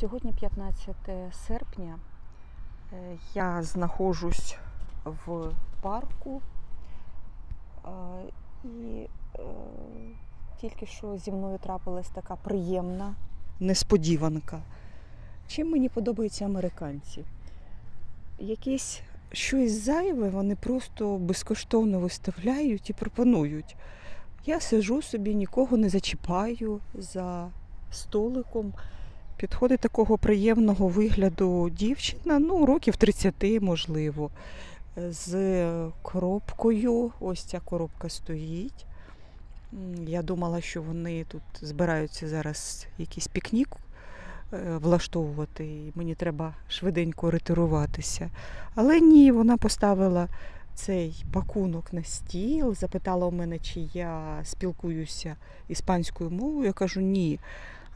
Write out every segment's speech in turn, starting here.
Сьогодні 15 серпня. Е, Я знаходжусь в парку е, і е, тільки що зі мною трапилась така приємна несподіванка. Чим мені подобаються американці? Якесь щось зайве вони просто безкоштовно виставляють і пропонують. Я сижу собі, нікого не зачіпаю за столиком. Підходить такого приємного вигляду дівчина, ну, років 30, можливо, з коробкою. Ось ця коробка стоїть. Я думала, що вони тут збираються зараз якийсь пікнік е, влаштовувати, і мені треба швиденько ретируватися. Але ні, вона поставила цей пакунок на стіл, запитала у мене, чи я спілкуюся іспанською мовою. Я кажу, ні.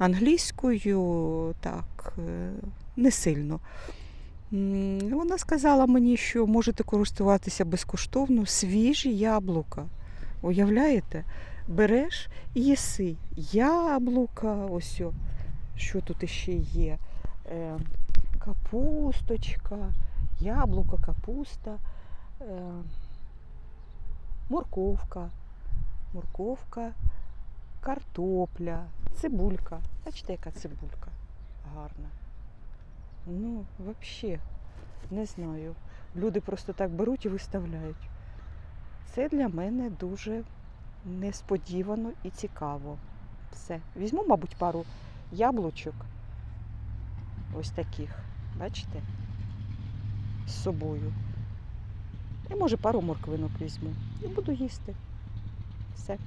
Англійською так е, не сильно. Вона сказала мені, що можете користуватися безкоштовно свіжі яблука. Уявляєте? Береш і їси яблука, ось що тут іще є. Е, капусточка, яблука, капуста, е, морковка, морковка, картопля, цибулька. Бачите, яка цибулька гарна. Ну, взагалі, не знаю. Люди просто так беруть і виставляють. Це для мене дуже несподівано і цікаво. Все. Візьму, мабуть, пару яблучок. Ось таких. Бачите? З собою. І може пару морквинок візьму. І буду їсти. Все.